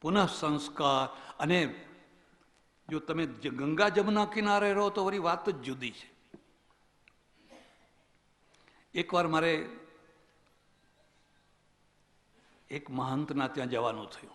પુનઃ સંસ્કાર અને જો તમે ગંગા જમના કિનારે રહો તો વળી વાત જ જુદી છે. એકવાર મારે એક મહંતના ત્યાં જવાનું થયું.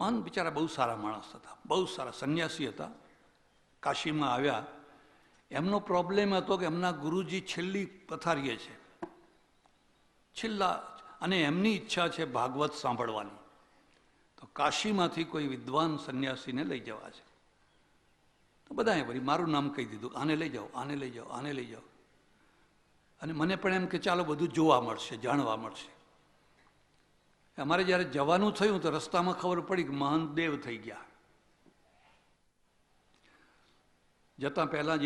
મહંત બિચારા બહુ સારા માણસ હતા, બહુ સારા સંન્યાસી હતા. કાશીમાં આવ્યા. એમનો પ્રોબ્લેમ હતો કે એમના ગુરુજી છેલ્લી પથારીએ છે. છેલ્લા અને એમની ઈચ્છા છે ભાગવત સાંભળવાની. તો કાશીમાંથી કોઈ વિદ્વાન સંન્યાસીને લઈ જવા છે. તો બધાએ વળી મારું નામ કહી દીધું, આને લઈ જાઓ, આને લઈ જાઓ, આને લઈ જાઓ. અને મને પણ એમ કે, ચાલો, બધું જોવા મળશે, જાણવા મળશે. અમારે જ્યારે જવાનું થયું તો રસ્તામાં ખબર પડી કે મહંત દેવ થઈ ગયા. જતાં પહેલાં જ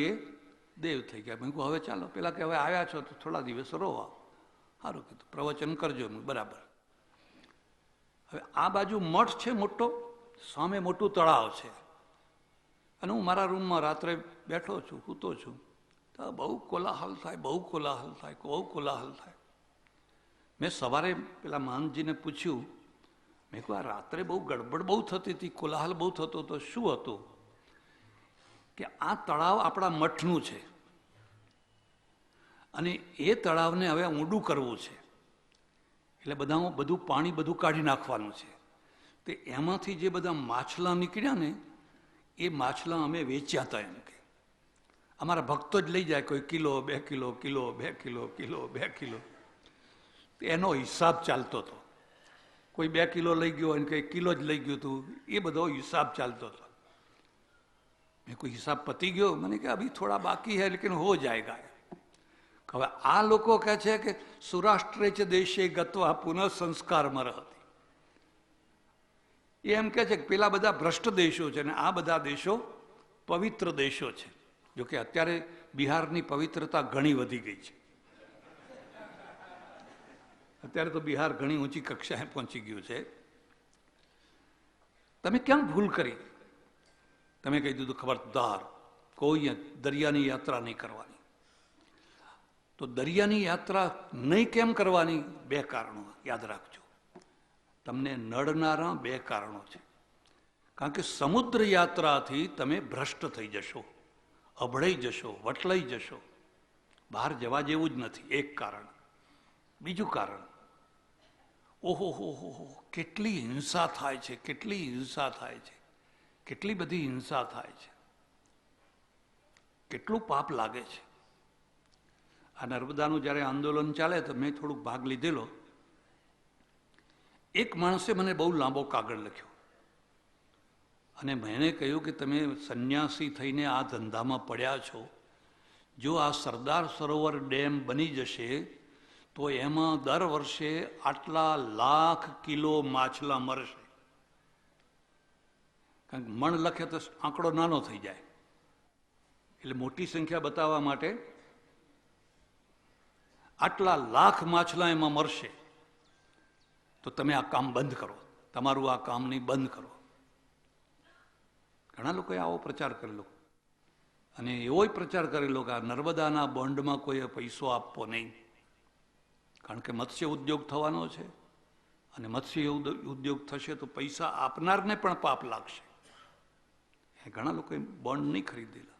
દેવ થઈ ગયા. મેં કહું હવે ચાલો, પેલા કે હવે આવ્યા છો તો થોડા દિવસ રહો સારું કીધું. પ્રવચન કરજો બરાબર. હવે આ બાજુ મઠ છે મોટો, સામે મોટું તળાવ છે. અને હું મારા રૂમમાં રાત્રે બેઠો છું, સૂતો છું. તો બહુ કોલાહલ થાય, બહુ કોલાહલ થાય, બહુ કોલાહલ થાય. મેં સવારે પેલા મહંતજીને પૂછ્યું, મેં કહ્યું, આ રાત્રે બહુ ગડબડ બહુ થતી હતી, કોલાહલ બહુ થતો તો શું હતું? કે આ તળાવ આપણા મઠનું છે. અને એ તળાવને હવે ઊંડું કરવું છે. એટલે બધા બધું પાણી બધું કાઢી નાખવાનું છે. તે એમાંથી જે બધા માછલા નીકળ્યા ને, એ માછલા અમે વેચ્યા હતા એમ કે. અમારા ભક્તો જ લઈ જાય કોઈ કિલો, બે કિલો કિલો, બે કિલો કિલો, બે કિલો. એનો હિસાબ ચાલતો હતો. કોઈ બે કિલો લઈ ગયો અને કંઈ કિલો જ લઈ ગયું હતું, એ બધો હિસાબ ચાલતો હતો. મેં કોઈ હિસાબ પતી ગયો? મને કે અભી થોડા બાકી હૈ, લેકિન હો જાયગા હવે આ લોકો કહે છે કે સુરાષ્ટ્રે જ દેશે ગત્વા પુનઃ સંસ્કારમાં રહતી. એમ કહે છે કે પેલા બધા ભ્રષ્ટ દેશો છે અને આ બધા દેશો પવિત્ર દેશો છે. જોકે અત્યારે બિહારની પવિત્રતા ઘણી વધી ગઈ છે. અત્યારે તો બિહાર ઘણી ઊંચી કક્ષાએ પહોંચી ગયું છે. તમે ક્યાં ભૂલ કરી? તમે કહી દીધું ખબરદાર, કોઈ દરિયાની યાત્રા નહીં કરવાની. તો દરિયાની યાત્રા નહીં કેમ કરવાની? બે કારણો યાદ રાખજો. તમને નડનારા બે કારણો છે. કારણ કે સમુદ્ર યાત્રાથી તમે ભ્રષ્ટ થઈ જશો, અભળાઈ જશો, વટલાઈ જશો. બહાર જવા જેવું જ નથી, એક કારણ. બીજું કારણ, ઓહો, હો હો કેટલી હિંસા થાય છે, કેટલી હિંસા થાય છે, કેટલી બધી હિંસા થાય છે. કેટલું પાપ લાગે છે. આ નર્મદાનું જ્યારે આંદોલન ચાલે તો મેં થોડુંક ભાગ લીધેલો. એક માણસે મને બહુ લાંબો કાગળ લખ્યો. અને મેં કહ્યું કે તમે સંન્યાસી થઈને આ ધંધામાં પડ્યા છો. જો આ સરદાર સરોવર ડેમ બની જશે, તો એમાં દર વર્ષે આટલા લાખ કિલો માછલા મરશે. કારણ કે મણ લખે તો આંકડો નાનો થઈ જાય. એટલે મોટી સંખ્યા બતાવવા માટે આટલા લાખ માછલા એમાં મરશે, તો તમે આ કામ બંધ કરો. તમારું આ કામ નહીં બંધ કરો. ઘણા લોકોએ આવો પ્રચાર કરેલો. અને એવો પ્રચાર કરેલો કે આ નર્મદાના બોન્ડમાં કોઈએ પૈસો આપવો નહીં. કારણ કે મત્સ્ય ઉદ્યોગ થવાનો છે, અને મત્સ્ય ઉદ્યોગ થશે તો પૈસા આપનારને પણ પાપ લાગશે. ઘણા લોકોએ બોન્ડ નહીં ખરીદેલા.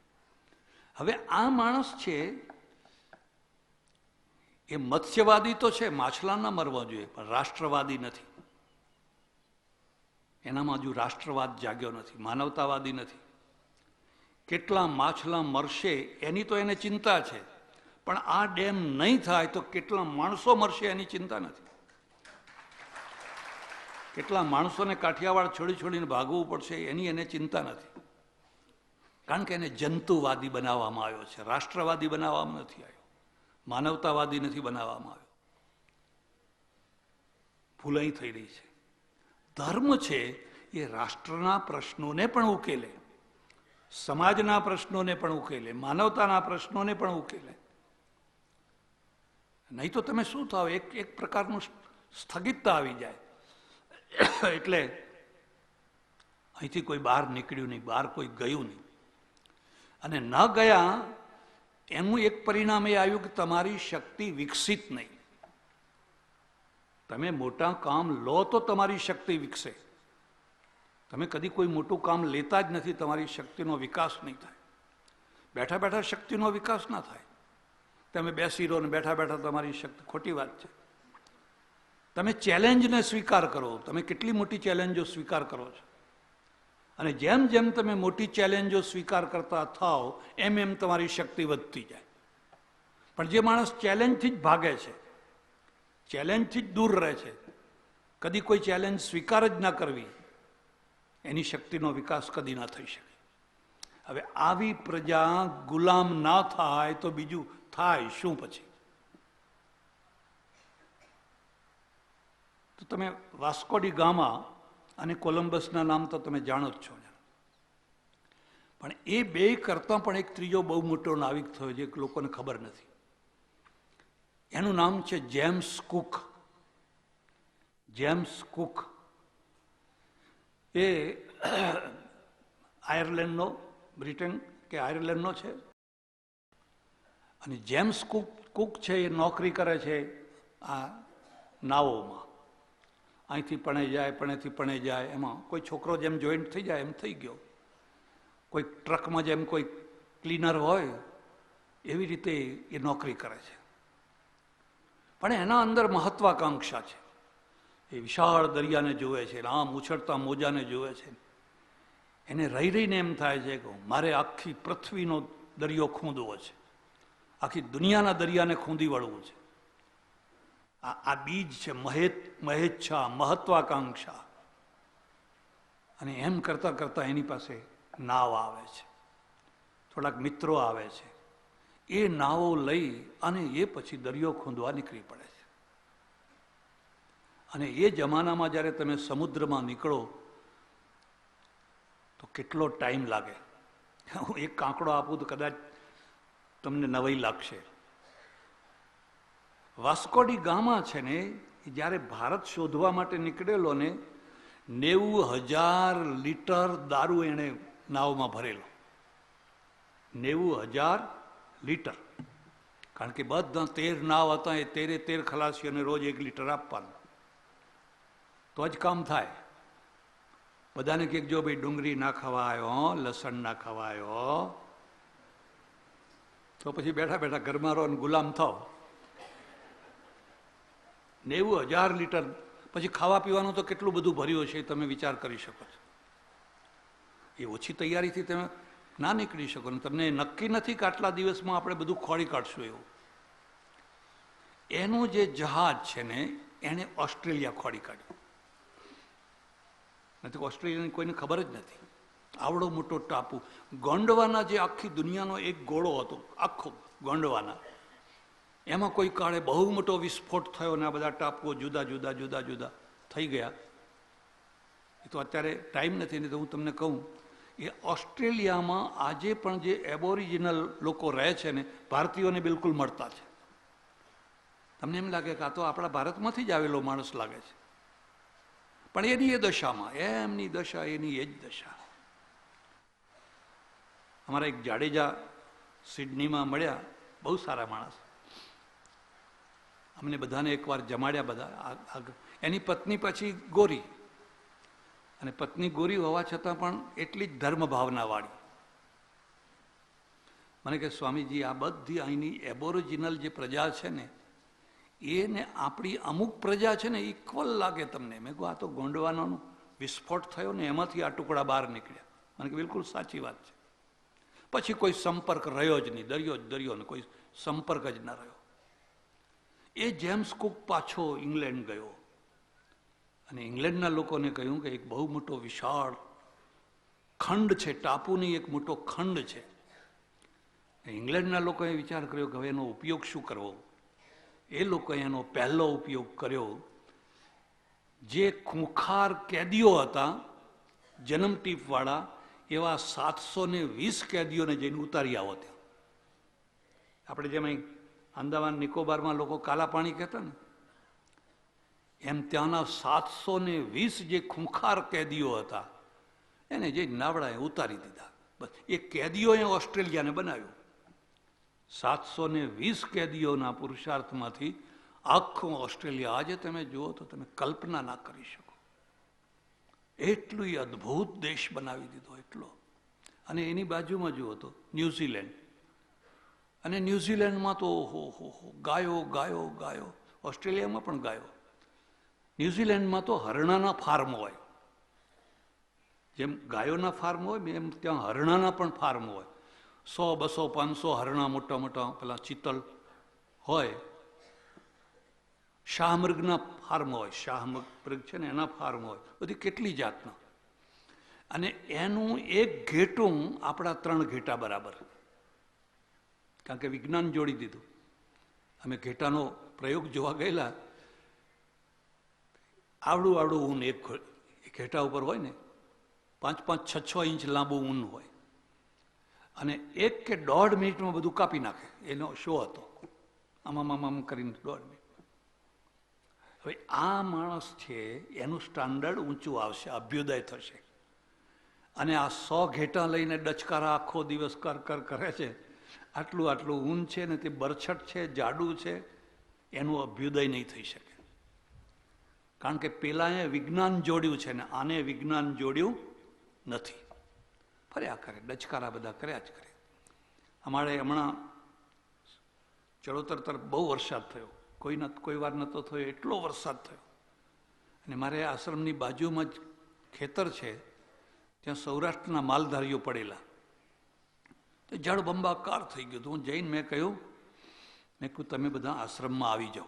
હવે આ માણસ છે એ મત્સ્યવાદી તો છે, માછલા ના મરવા જોઈએ, પણ રાષ્ટ્રવાદી નથી. એનામાં હજુ રાષ્ટ્રવાદ જાગ્યો નથી, માનવતાવાદી નથી. કેટલા માછલા મરશે એની તો એને ચિંતા છે, પણ આ ડેમ નહીં થાય તો કેટલા માણસો મરશે એની ચિંતા નથી. કેટલા માણસોને કાઠિયાવાડ છોડી છોડીને ભાગવું પડશે એની એને ચિંતા નથી. કારણ કે એને જંતુવાદી બનાવવામાં આવ્યો છે, રાષ્ટ્રવાદી બનાવવામાં નથી આવ્યો. માનવતાવાદી નથી બનાવવામાં આવ્યો. ભૂલાઈ થઈ રહી છે. ધર્મ છે એ રાષ્ટ્રના પ્રશ્નોને પણ ઉકેલે, સમાજના પ્રશ્નોને પણ ઉકેલે, માનવતાના પ્રશ્નોને પણ ઉકેલે. નહીં તો તમે શું થાવ? એક એક પ્રકારનું સ્થગિતતા આવી જાય. એટલે અહીંથી કોઈ બહાર નીકળ્યું નહીં, બહાર કોઈ ગયું નહીં. અને ન ગયા એનું એક પરિણામ એ આવ્યું કે તમારી શક્તિ વિકસિત નહીં. તમે મોટા કામ લો તો તમારી શક્તિ વિકસે. તમે કદી કોઈ મોટું કામ લેતા જ નથી, તમારી શક્તિનો વિકાસ નહીં થાય. બેઠા બેઠા શક્તિનો વિકાસ ના થાય. તમે બેસી રહો ને બેઠા બેઠા તમારી શક્તિ, ખોટી વાત છે. તમે ચેલેન્જને સ્વીકાર કરો. તમે કેટલી મોટી ચેલેન્જો સ્વીકાર કરો છો? અને જેમ જેમ તમે મોટી ચેલેન્જો સ્વીકાર કરતા થાઓ, એમ એમ તમારી શક્તિ વધતી જાય. પણ જે માણસ ચેલેન્જથી જ ભાગે છે ચેલેન્જથી જ દૂર રહે છે, કદી કોઈ ચેલેન્જ સ્વીકાર જ ના કરવી, એની શક્તિનો વિકાસ કદી ના થઈ શકે. હવે આવી પ્રજા ગુલામ ના થાય તો બીજું થાય શું પછી? તો તમે વાસ્કોડી ગામા અને કોલંબસના નામ તો તમે જાણો જ છો પણ એ બે કરતાં પણ એક ત્રીજો બહુ મોટો નાવિક થયો જે લોકોને ખબર નથી. એનું નામ છે જેમ્સ કુક. જેમ્સ કુક એ આયર્લેન્ડનો, બ્રિટન કે આયર્લેન્ડનો છે. અને જેમ્સ કુક કુક છે એ નોકરી કરે છે આ નાવોમાં. અહીંથી પણે જાય, પણેથી પણે જાય, એમાં કોઈ છોકરો જેમ જોઈન્ટ થઈ જાય, એમ થઈ ગયો. કોઈ ટ્રકમાં જેમ કોઈ ક્લીનર હોય, એવી રીતે એ નોકરી કરે છે. પણ એના અંદર મહત્વાકાંક્ષા છે. એ વિશાળ દરિયાને જુએ છે આમ ઉછળતા મોજાને જુએ છે. એને રહી રહીને એમ થાય છે કે મારે આખી પૃથ્વીનો દરિયો ખૂંદવો છે. આખી દુનિયાના દરિયાને ખૂંદી વળવું છે. આ બીજ છે મહેત મહેચ્છા, મહત્વાકાંક્ષા. અને એમ કરતા કરતા એની પાસે નાવ આવે છે. થોડાક મિત્રો આવે છે. એ નાવો લઈ અને એ પછી દરિયો ખૂંદવા નીકળી પડે છે. અને એ જમાનામાં જ્યારે તમે સમુદ્રમાં નીકળો, તો કેટલો ટાઈમ લાગે? હું એક કાંકડો આપું તો કદાચ તમને નવાઈ લાગશે. વાસ્કોડી ગામા છે ને જ્યારે ભારત શોધવા માટે નીકળેલો ને, નેવું હજાર લીટર દારૂ એણે નાવમાં ભરેલો. નેવું હજાર લીટર. કારણ કે બધા તેર નાવ હતા, એ તેરે તેર ખલાસીઓને રોજ એક લીટર આપવાનું. તો જ કામ થાય. બધાને કે જો ભાઈ ડુંગળી ના ખવાયો, લસણ ના ખવાયો. તો પછી બેઠા બેઠા ઘરમાં રહો ગુલામ થાવ નેવું હજાર લીટર. પછી ખાવા પીવાનું તો કેટલું બધું ભર્યું છે તમે વિચાર કરી શકો છો. એ ઓછી તૈયારીથી તમે ના નીકળી શકો. ને તમને નક્કી નથી કે આટલા દિવસમાં આપણે બધું ખોળી કાઢશું એવું. એનું જે જહાજ છે ને, એણે ઓસ્ટ્રેલિયા ખોળી કાઢ્યું. નથી ઓસ્ટ્રેલિયાની કોઈને ખબર જ નથી. આવડો મોટો ટાપુ. ગોંડવાના જે આખી દુનિયાનો એક ગોળો હતો, આખો ગોંડવાના. એમાં કોઈ કાળે બહુ મોટો વિસ્ફોટ થયો ને આ બધા ટાપુઓ જુદા જુદા જુદા જુદા થઈ ગયા. એ તો અત્યારે ટાઈમ નથી, નહીં તો હું તમને કહું, એ ઓસ્ટ્રેલિયામાં આજે પણ જે એબોરિજિનલ લોકો રહે છે ને, ભારતીયોને બિલકુલ મળતા છે. તમને એમ લાગે કે આ તો આપણા ભારતમાંથી જ આવેલો માણસ લાગે છે. પણ એની એ દશામાં, એમની દશા, એની એ જ દશા. અમારા એક જાડેજા સિડનીમાં મળ્યા, બહુ સારા માણસ. અમને બધાને એકવાર જમાડ્યા બધા એની પત્ની પછી ગોરી. અને પત્ની ગોરી હોવા છતાં પણ એટલી જ ધર્મ ભાવનાવાળી મને કે સ્વામીજી, આ બધી અહીંની એબોરિજિનલ જે પ્રજા છે ને, એને આપણી અમુક પ્રજા છે ને ઇક્વલ લાગે તમને. મેં કહું, આ તો ગોંડવાનો વિસ્ફોટ થયો ને, એમાંથી આ ટુકડા બહાર નીકળ્યા. મને કે બિલકુલ સાચી વાત છે. પછી કોઈ સંપર્ક રહ્યો જ નહીં, દરિયો જ દરિયો ને કોઈ સંપર્ક જ ના રહ્યો. એ જેમ્સ કુક પાછો ઇંગ્લેન્ડ ગયો. અને ઇંગ્લેન્ડના લોકોને કહ્યું કે એક બહુ મોટો વિશાળ ખંડ છે, ટાપુની એક મોટો ખંડ છે. ઇંગ્લેન્ડના લોકોએ વિચાર કર્યો કે હવે એનો ઉપયોગ શું કરવો? એ લોકોએ એનો પહેલો ઉપયોગ કર્યો જે ખૂંખાર કેદીઓ હતા, જન્મ ટીપવાળા, એવા સાતસો ને વીસ કેદીઓને જઈને ઉતારી આવો ત્યાં. આપણે જેમ અંદામાન નિકોબારમાં લોકો કાલા પાણી કહેતા ને. એમ ત્યાંના સાતસો ને વીસ જે ખૂંખાર કેદીઓ હતા, એને જે નાવડાએ ઉતારી દીધા. બસ, એ કેદીઓએ ઓસ્ટ્રેલિયાને બનાવ્યું. સાતસો ને વીસ કેદીઓના પુરુષાર્થમાંથી આખું ઓસ્ટ્રેલિયા, આજે તમે જુઓ તો તમે કલ્પના ના કરી શકો. એટલું અદ્ભુત દેશ બનાવી દીધો, એટલો. અને એની બાજુમાં જુઓ તો ન્યૂઝીલેન્ડ. અને ન્યૂઝીલેન્ડમાં તો હો હો હો, ગાયો ગાયો ગાયો. ઓસ્ટ્રેલિયામાં પણ ગાયો. ન્યૂઝીલેન્ડમાં તો હરણાના ફાર્મ હોય. જેમ ગાયોના ફાર્મ હોય, એમ ત્યાં હરણાના પણ ફાર્મ હોય. સો, બસો, પાંચસો હરણા મોટા મોટા પેલા ચિત્તલ હોય. શાહમૃગના ફાર્મ હોય. શાહમૃગ છે ને, એના ફાર્મ હોય. બધી કેટલી જાતના. અને એનું એક ઘેટું આપણા ત્રણ ઘેટા બરાબર. કારણ કે વિજ્ઞાન જોડી દીધું. અમે ઘેટાનો પ્રયોગ જોવા ગયેલા. આવડું આવડું ઊન એક ઘેટા ઉપર હોય ને, પાંચ પાંચ છ છ ઇંચ લાંબુ ઊન હોય. અને એક કે દોઢ મિનિટમાં બધું કાપી નાખે. એનો શો હતો. આમાં આમ કરીને દોઢ મિનિટ. હવે આ માણસ છે, એનું સ્ટાન્ડર્ડ ઊંચું આવશે, અભ્યુદય થશે. અને આ સો ઘેટા લઈને ડચકારા આખો દિવસ કર કર, કરે છે. આટલું આટલું ઊન છે ને તે બરછટ છે, જાડું છે, એનું અભ્યુદય નહીં થઈ શકે. કારણ કે પેલાએ વિજ્ઞાન જોડ્યું છે ને આને વિજ્ઞાન જોડ્યું નથી. ફર્યા કરે, ડચકારા બધા કર્યા જ કરે. અમારે હમણાં ચડોતર તરફ બહુ વરસાદ થયો. કોઈ ન કોઈ વાર નહોતો થયો, એટલો વરસાદ થયો. અને મારે આશ્રમની બાજુમાં જ ખેતર છે, ત્યાં સૌરાષ્ટ્રના માલધારીઓ પડેલા. તો જળબંબાકાર થઈ ગયું હું જઈને મેં કહ્યું મેં કહ્યું, તમે બધા આશ્રમમાં આવી જાઓ.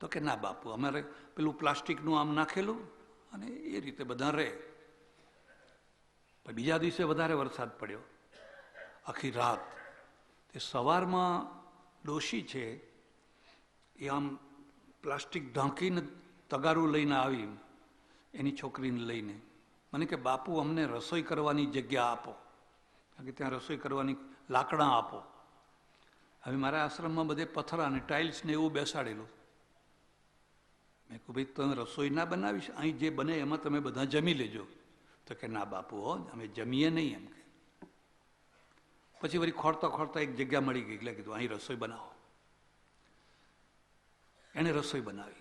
તો કે, ના બાપુ, અમારે પેલું પ્લાસ્ટિકનું આમ નાખેલું અને એ રીતે બધા રહે. પણ બીજા દિવસે વધારે વરસાદ પડ્યો. આખી રાત. તે સવારમાં ડોશી છે, એ આમ પ્લાસ્ટિક ઢાંકીને તગારું લઈને આવી, એની છોકરીને લઈને. મને કે, બાપુ, અમને રસોઈ કરવાની જગ્યા આપો. કે ત્યાં રસોઈ કરવાની લાકડા આપો. હવે મારા આશ્રમમાં બધે પથ્થર અને ટાઇલ્સ ને એવું બેસાડેલું. મેં કહું ભાઈ, તમે રસોઈ ના બનાવીશ અહીં જે બને એમાં તમે બધા જમી લેજો. તો કે, ના બાપુ હો, અમે જમીએ નહીં, એમ કે. પછી વળી ખોરતા ખોરતા એક જગ્યા મળી ગઈ, એટલે કીધું, અહીં રસોઈ બનાવો. એણે રસોઈ બનાવી.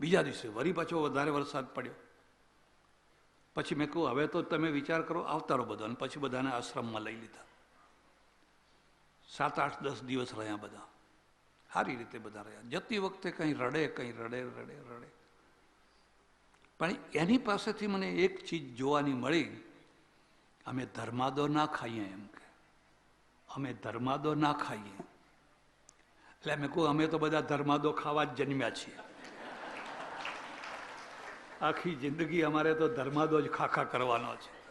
બીજા દિવસે વળી પાછો વધારે વરસાદ પડ્યો. પછી મેં કહું હવે તો તમે વિચાર કરો આવતા રહો બધા. અને પછી બધાને આશ્રમમાં લઈ લીધા. સાત, આઠ, દસ દિવસ રહ્યા બધા. સારી રીતે બધા રહ્યા. જતી વખતે કંઈ રડે કંઈ રડે રડે રડે. પણ એની પાસેથી મને એક ચીજ જોવાની મળી, અમે ધર્માદો ના ખાઈએ એમ કે. અમે ધર્માદો ના ખાઈએ. એટલે મેં કહું અમે તો બધા ધર્માદો ખાવા જ જન્મ્યા છીએ. આખી જિંદગી અમારે તો ધર્માદો જ ખાખા કરવાનો છે.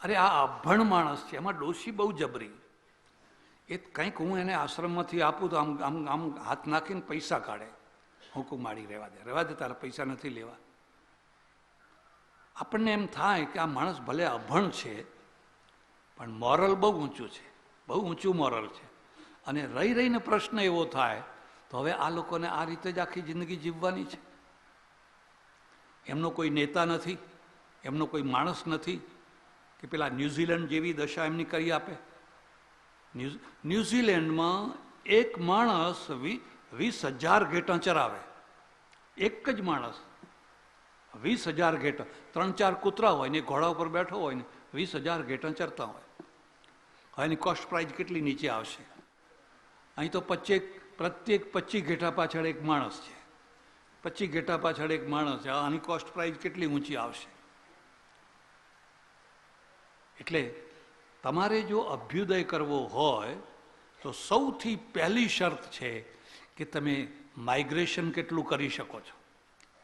અરે આ અભણ માણસ છે, એમાં ડોશી બહુ જબરી. એ કંઈક હું એને આશ્રમમાંથી આપું તો આમ આમ આમ હાથ નાખીને પૈસા કાઢે. હું કું માડી રહેવા દે. રહેવા દે, તારા પૈસા નથી લેવા. આપણને એમ થાય કે આ માણસ ભલે અભણ છે, પણ મોરલ બહુ ઊંચું છે. બહુ ઊંચું મોરલ છે. અને રહી રહીને પ્રશ્ન એવો થાય, તો હવે આ લોકોને આ રીતે જ આખી જિંદગી જીવવાની છે. એમનો કોઈ નેતા નથી, એમનો કોઈ માણસ નથી કે પેલા ન્યૂઝીલેન્ડ જેવી દશા એમની કરી આપે. ન્યૂઝીલેન્ડમાં એક માણસ વીસ હજાર ઘેટાં ચરાવે. એક જ માણસ. વીસ હજાર ઘેટાં. ત્રણ ચાર કૂતરા હોય ને ઘોડા ઉપર બેઠો હોય ને વીસ હજાર ઘેટાં ચરતા હોય. હવે એની કોસ્ટ પ્રાઇઝ કેટલી નીચે આવશે? અહીં તો પચીસ પ્રત્યેક પચીસ ઘેટા પાછળ એક માણસ છે. પચીસ ઘેટા પાછળ એક માણસ છે આની કોસ્ટ પ્રાઇસ કેટલી ઊંચી આવશે? એટલે તમારે જો અભ્યુદય કરવો હોય, તો સૌથી પહેલી શરત છે કે તમે માઇગ્રેશન કેટલું કરી શકો છો,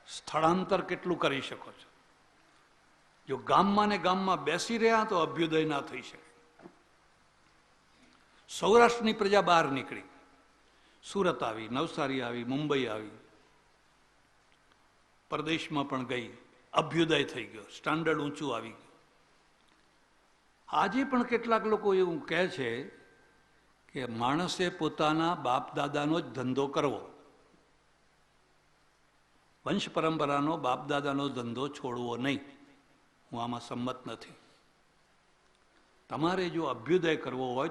સ્થળાંતર કેટલું કરી શકો છો. જો ગામમાં ને ગામમાં બેસી રહ્યા તો અભ્યુદય ના થઈ શકે. સૌરાષ્ટ્રની પ્રજા બહાર નીકળી. સુરત આવી, નવસારી આવી, મુંબઈ આવી પરદેશમાં પણ ગઈ, અભ્યુદય થઈ ગયો, સ્ટાન્ડર્ડ ઊંચું આવી ગયું. આજે પણ કેટલાક લોકો એવું કહે છે કે માણસે પોતાના બાપ દાદાનો જ ધંધો કરવો. વંશ પરંપરાનો બાપ દાદાનો ધંધો છોડવો નહીં. હું આમાં સંમત નથી. તમારે જો અભ્યુદય કરવો હોય